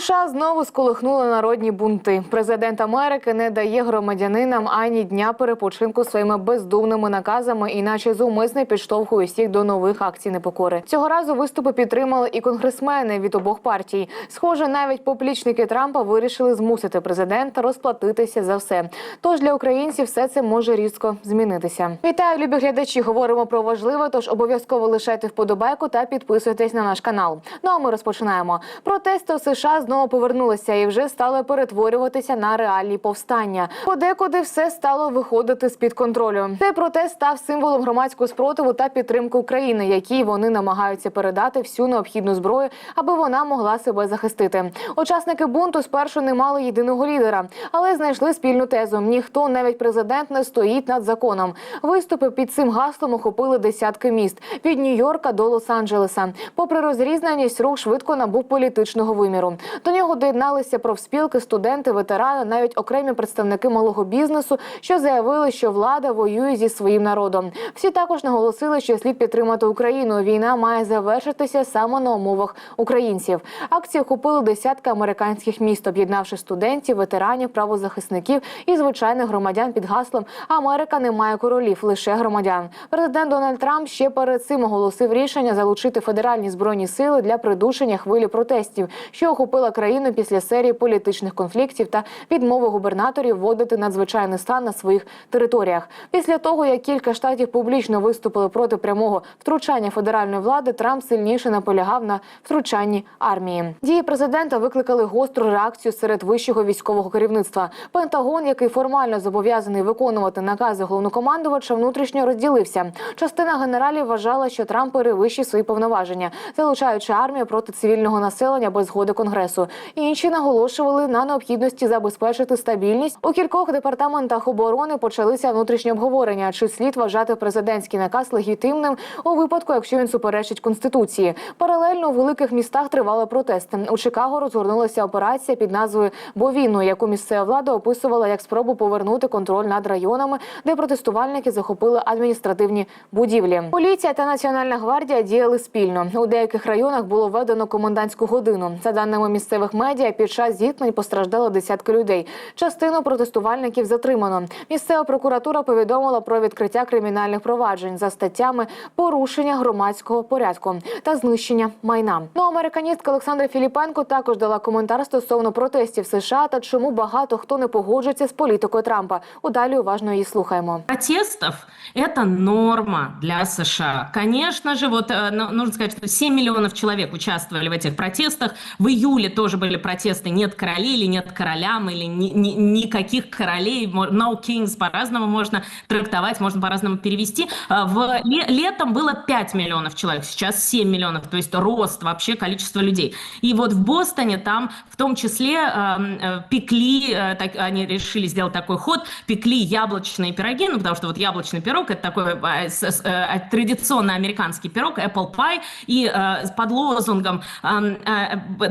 США знову сколихнули народні бунти. Президент Америки не дає громадянинам ані дня перепочинку своїми бездумними наказами, іначе зумисне підштовхує всіх до нових акцій непокори. Цього разу виступи підтримали і конгресмени від обох партій. Схоже, навіть поплічники Трампа вирішили змусити президента розплатитися за все. Тож для українців все це може різко змінитися. Вітаю, любі глядачі. Говоримо про важливе. Тож обов'язково лишайте вподобайку та підписуйтесь на наш канал. Ну а ми розпочинаємо. Протести США знову повернулися і вже стали перетворюватися на реальні повстання. Подекуди все стало виходити з під контролю. Цей протест став символом громадського спротиву та підтримки України, якій вони намагаються передати всю необхідну зброю, аби вона могла себе захистити. Учасники бунту спершу не мали єдиного лідера, але знайшли спільну тезу. Ніхто, навіть президент, не стоїть над законом. Виступи під цим гаслом охопили десятки міст від Нью-Йорка до Лос-Анджелеса. Попри розрізненість, рух швидко набув політичного виміру. До нього доєдналися профспілки, студенти, ветерани, навіть окремі представники малого бізнесу, що заявили, що влада воює зі своїм народом. Всі також наголосили, що слід підтримати Україну. Війна має завершитися саме на умовах українців. Акції охопили десятки американських міст, об'єднавши студентів, ветеранів, правозахисників і звичайних громадян під гаслом Америка не має королів, лише громадян. Президент Дональд Трамп ще перед цим оголосив рішення залучити федеральні збройні сили для придушення хвилі протестів, що охопила країну після серії політичних конфліктів та відмови губернаторів вводити надзвичайний стан на своїх територіях. Після того як кілька штатів публічно виступили проти прямого втручання федеральної влади, Трамп сильніше наполягав на втручанні армії. Дії президента викликали гостру реакцію серед вищого військового керівництва. Пентагон, який формально зобов'язаний виконувати накази головнокомандувача, внутрішньо розділився. Частина генералів вважала, що Трамп перевищив свої повноваження, залучаючи армію проти цивільного населення без згоди конгресу. Інші наголошували на необхідності забезпечити стабільність. У кількох департаментах оборони почалися внутрішні обговорення, чи слід вважати президентський наказ легітимним у випадку, якщо він суперечить конституції. Паралельно у великих містах тривали протести. У Чикаго розгорнулася операція під назвою Бовіно, яку місцева влада описувала як спробу повернути контроль над районами, де протестувальники захопили адміністративні будівлі. Поліція та національна гвардія діяли спільно. У деяких районах було введено комендантську годину. За даними місцевих медіа, під час зіткнень постраждали десятки людей. Частину протестувальників затримано. Місцева прокуратура повідомила про відкриття кримінальних проваджень за статтями порушення громадського порядку та знищення майна. Ну, американістка Олександра Філіпенко також дала коментар стосовно протестів США та чому багато хто не погоджується з політикою Трампа. Удалі уважно її слухаємо. Протестов – это норма для США. Конечно же, вот э, ну, нужно сказать, что 7 миллионов человек участвовали в этих протестах. В июле тоже были протесты «Нет королей» или «Нет королям» или ни, ни- «Никаких королей». «No kings» по-разному можно трактовать, можно по-разному перевести. А В ле- летом было 5 миллионов человек, сейчас 7 миллионов, то есть рост вообще количества людей. И вот в Бостоне там в том числе эм, э, пекли, э, так, они решили сделать такой ход, пекли яблочные пироги, ну потому что вот яблочный пирог это такой э, э, традиционно американский пирог, apple pie, и э, под лозунгом эм, э, б-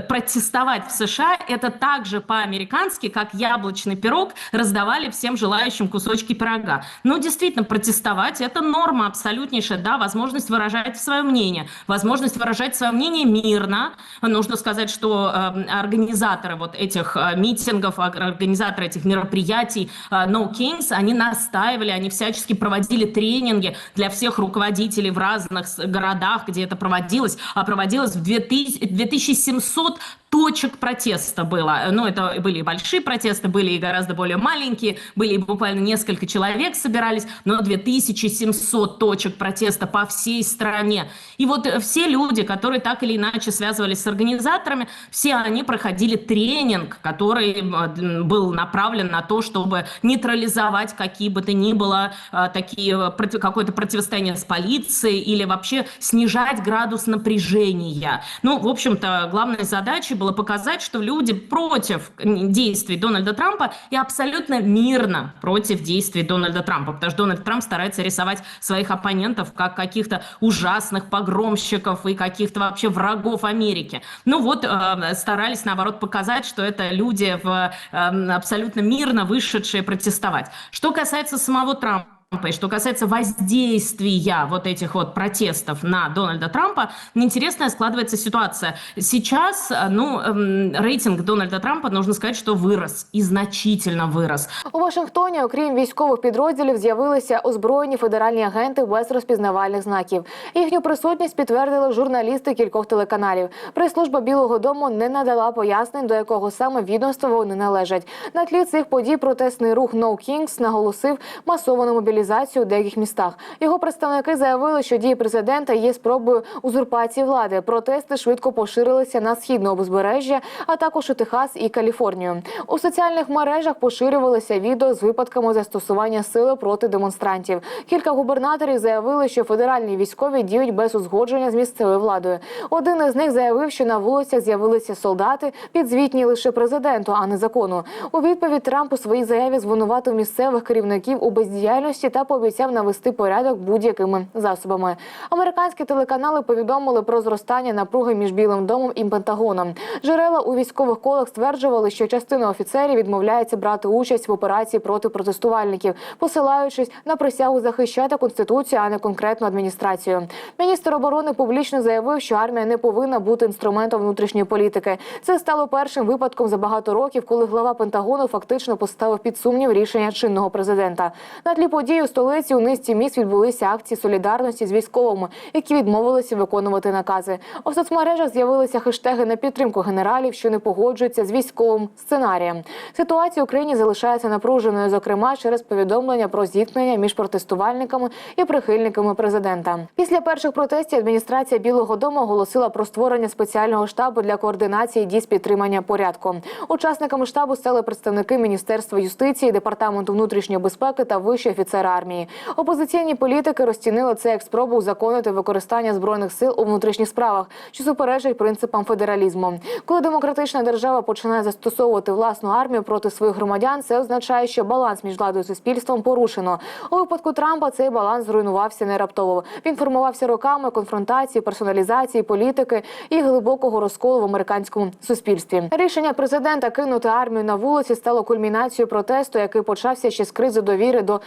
протестовать в США это также по-американски, как яблочный пирог, раздавали всем желающим кусочки пирога. Ну, действительно, протестовать это норма абсолютнейшая, да, возможность выражать свое мнение, возможность выражать свое мнение мирно. Нужно сказать, что э, организаторы вот этих э, митингов, ор- организаторы этих мероприятий э, No Kings, они настаивали, они всячески проводили тренинги для всех руководителей в разных городах, где это проводилось, а проводилось в 2000 2700 точек протеста было. Ну, это были большие протесты, были и гораздо более маленькие, были буквально несколько человек собирались, но 2700 точек протеста по всей стране. И вот э, все люди, которые так или иначе связывались с организаторами, все они проходили тренинг, который э, был направлен на то, чтобы нейтрализовать какие бы то ни было э, такие какое-то противостояние с полицией или вообще снижать градус напряжения. Ну, в общем-то, главной задачей было показать, что люди против действий Дональда Трампа и абсолютно мирно против действий Дональда Трампа, потому что Дональд Трамп старается рисовать своих оппонентов как каких-то ужасных погромщиков и каких-то вообще врагов Америки. Ну вот, э, старались, наоборот, показать, что это люди в, э, абсолютно мирно вышедшие протестовать. Что касается самого Трампа, И что касается воздействия вот этих вот протестов на Дональда Трампа, интересная складывается ситуация. Сейчас, э, ну, эм, рейтинг Дональда Трампа, нужно сказать, что вырос, и значительно вырос. У Вашингтоні, окрім військових підрозділів, з'явилися озброєні федеральні агенти без розпізнавальних знаків. Їхню присутність підтвердили журналісти кількох телеканалів. Прес-служба Білого Дому не надала пояснень, до якого саме відомства вони належать. На тлі цих подій протестний рух No Kings наголосив масовану мобілізацію у деяких містах. Його представники заявили, що дії президента є спробою узурпації влади. Протести швидко поширилися на східне узбережжя, а також у Техас і Каліфорнію. У соціальних мережах поширювалися відео з випадками застосування сили проти демонстрантів. Кілька губернаторів заявили, що федеральні військові діють без узгодження з місцевою владою. Один із них заявив, що на вулицях з'явилися солдати, підзвітні лише президенту, а не закону. У відповідь Трамп у своїй заяві звинуватив місцевих керівників у бездіяльності та пообіцяв навести порядок будь-якими засобами. Американські телеканали повідомили про зростання напруги між Білим домом і Пентагоном. Джерела у військових колах стверджували, що частина офіцерів відмовляється брати участь в операції проти протестувальників, посилаючись на присягу захищати конституцію, а не конкретну адміністрацію. Міністр оборони публічно заявив, що армія не повинна бути інструментом внутрішньої політики. Це стало першим випадком за багато років, коли глава Пентагону фактично поставив під сумнів рішення чинного президента. На тлі подій у столиці у низці міст відбулися акції солідарності з військовими, які відмовилися виконувати накази. У соцмережах з'явилися хештеги на підтримку генералів, що не погоджуються з військовим сценарієм. Ситуація в Україні залишається напруженою, зокрема через повідомлення про зіткнення між протестувальниками і прихильниками президента. Після перших протестів адміністрація Білого Дому оголосила про створення спеціального штабу для координації дій з підтримання порядку. Учасниками штабу стали представники Міністерства юстиції, департаменту внутрішньої безпеки та вищі офіцери армії. Опозиційні політики розцінили це як спробу узаконити використання збройних сил у внутрішніх справах, що суперечить принципам федералізму. Коли демократична держава починає застосовувати власну армію проти своїх громадян, це означає, що баланс між владою і суспільством порушено. У випадку Трампа цей баланс зруйнувався не раптово. Він формувався роками конфронтації, персоналізації політики і глибокого розколу в американському суспільстві. Рішення президента кинути армію на вулиці стало кульмінацією протесту, який почався ще з кризи довіри до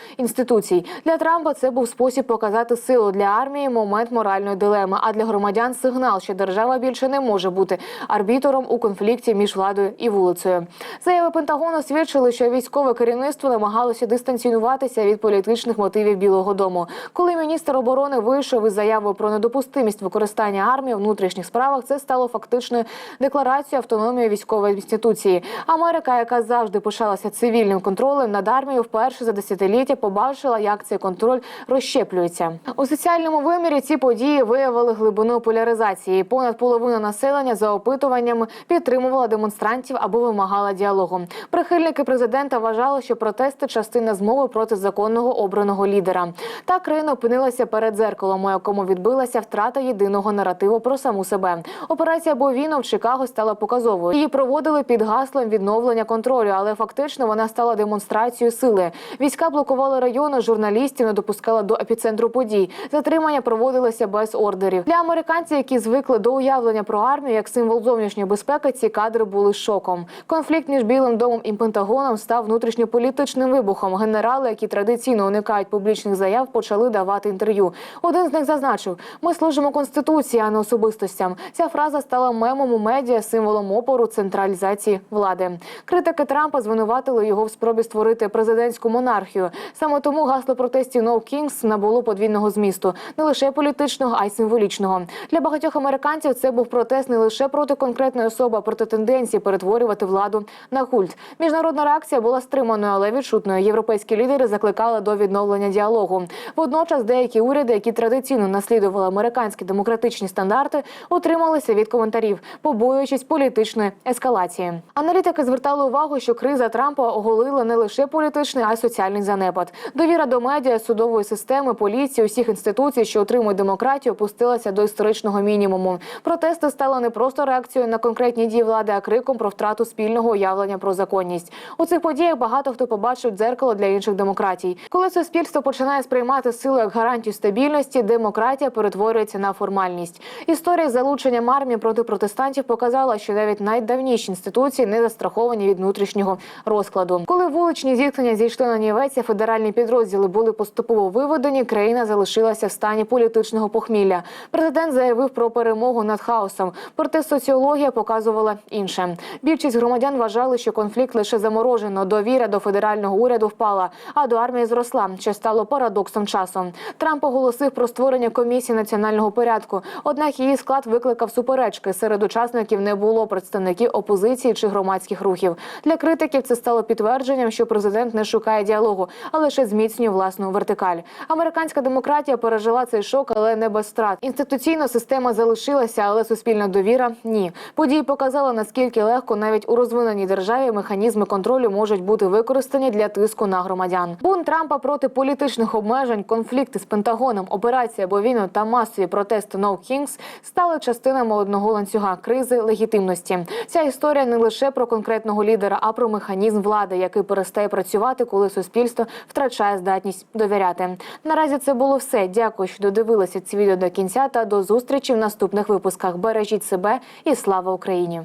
інституцій. Для Трампа це був спосіб показати силу для армії, момент моральної дилеми. А для громадян сигнал, що держава більше не може бути арбітром у конфлікті між владою і вулицею. Заяви Пентагону свідчили, що військове керівництво намагалося дистанціюватися від політичних мотивів Білого Дому. Коли міністр оборони вийшов із заявою про недопустимість використання армії у внутрішніх справах, це стало фактичною декларацією автономії військової інституції. Америка, яка завжди пишалася цивільним контролем над армією, вперше за десятиліття побачила, як цей контроль розщеплюється. У соціальному вимірі ці події виявили глибину поляризації. Понад половина населення за опитуваннями підтримувала демонстрантів або вимагала діалогу. Прихильники президента вважали, що протести частина змови проти законного обраного лідера. Та країна опинилася перед дзеркалом, у якому відбилася втрата єдиного наративу про саму себе. Операція Бовіно в Чикаго стала показовою. Її проводили під гаслом відновлення контролю, але фактично вона стала демонстрацією сили. Війська блокували райони, журналістів не допускали до епіцентру подій. Затримання проводилися без ордерів. Для американців, які звикли до уявлення про армію як символ зовнішньої безпеки, ці кадри були шоком. Конфлікт між Білим домом і Пентагоном став внутрішньополітичним вибухом. Генерали, які традиційно уникають публічних заяв, почали давати інтерв'ю. Один з них зазначив: ми служимо конституції, а не особистостям. Ця фраза стала мемом у медіа, символом опору централізації влади. Критики Трампа звинуватили його в спробі створити президентську монархію. Саме тому гасло протестів «No Kings» набуло подвійного змісту не лише політичного, а й символічного. Для багатьох американців це був протест не лише проти конкретної особи, а проти тенденції перетворювати владу на культ. Міжнародна реакція була стриманою, але відчутною. Європейські лідери закликали до відновлення діалогу. Водночас деякі уряди, які традиційно наслідували американські демократичні стандарти, утрималися від коментарів, побоюючись політичної ескалації. Аналітики звертали увагу, що криза Трампа оголила не лише політичний, а й соціальний занепад. Довіра до медіа, судової системи, поліції, усіх інституцій, що отримують демократію, опустилася до історичного мінімуму. Протести стали не просто реакцією на конкретні дії влади, а криком про втрату спільного уявлення про законність. У цих подіях багато хто побачив дзеркало для інших демократій. Коли суспільство починає сприймати силу як гарантію стабільності, демократія перетворюється на формальність. Історія з залученням армії проти протестантів показала, що навіть найдавніші інституції не застраховані від внутрішнього розкладу. Коли вуличні зіткнення зійшли на нівець, федеральні підрозділи підрозділи були поступово виведені, країна залишилася в стані політичного похмілля. Президент заявив про перемогу над хаосом. Проте соціологія показувала інше. Більшість громадян вважали, що конфлікт лише заморожено. Довіра до федерального уряду впала, а до армії зросла, що стало парадоксом часу. Трамп оголосив про створення комісії національного порядку. Однак її склад викликав суперечки. Серед учасників не було представників опозиції чи громадських рухів. Для критиків це стало підтвердженням, що президент не шукає діалогу, а лише зміцнює власну вертикаль. Американська демократія пережила цей шок, але не без страт. Інституційна система залишилася, але суспільна довіра ні. Події показали наскільки легко навіть у розвиненій державі механізми контролю можуть бути використані для тиску на громадян. Бунт Трампа проти політичних обмежень, конфлікти з Пентагоном, операція Бовіно та масові протести No Kings стали частинами одного ланцюга кризи легітимності. Ця історія не лише про конкретного лідера, а про механізм влади, який перестає працювати, коли суспільство втрачає здатність довіряти. Наразі це було все. Дякую, що додивилися ці відео до кінця та до зустрічі в наступних випусках. Бережіть себе і слава Україні!